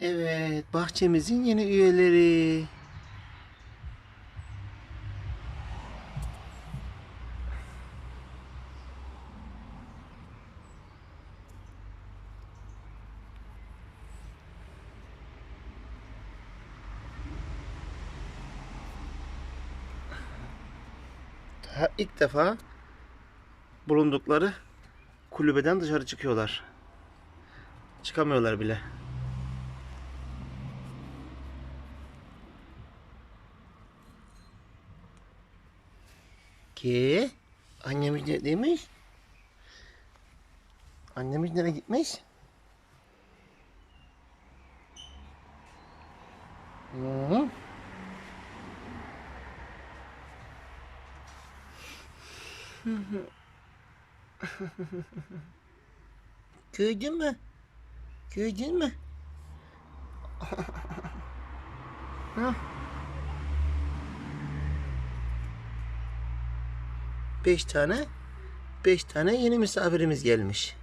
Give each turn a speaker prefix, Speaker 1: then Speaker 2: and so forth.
Speaker 1: Evet, bahçemizin yeni üyeleri. Daha ilk defa bulundukları kulübeden dışarı çıkıyorlar. Çıkamıyorlar bile. Ki annemiz ne demiş? Annemiz nereye gitmiş? Hı. Gördün mü? Gördün mü? Hah. Beş tane, beş tane yeni misafirimiz gelmiş.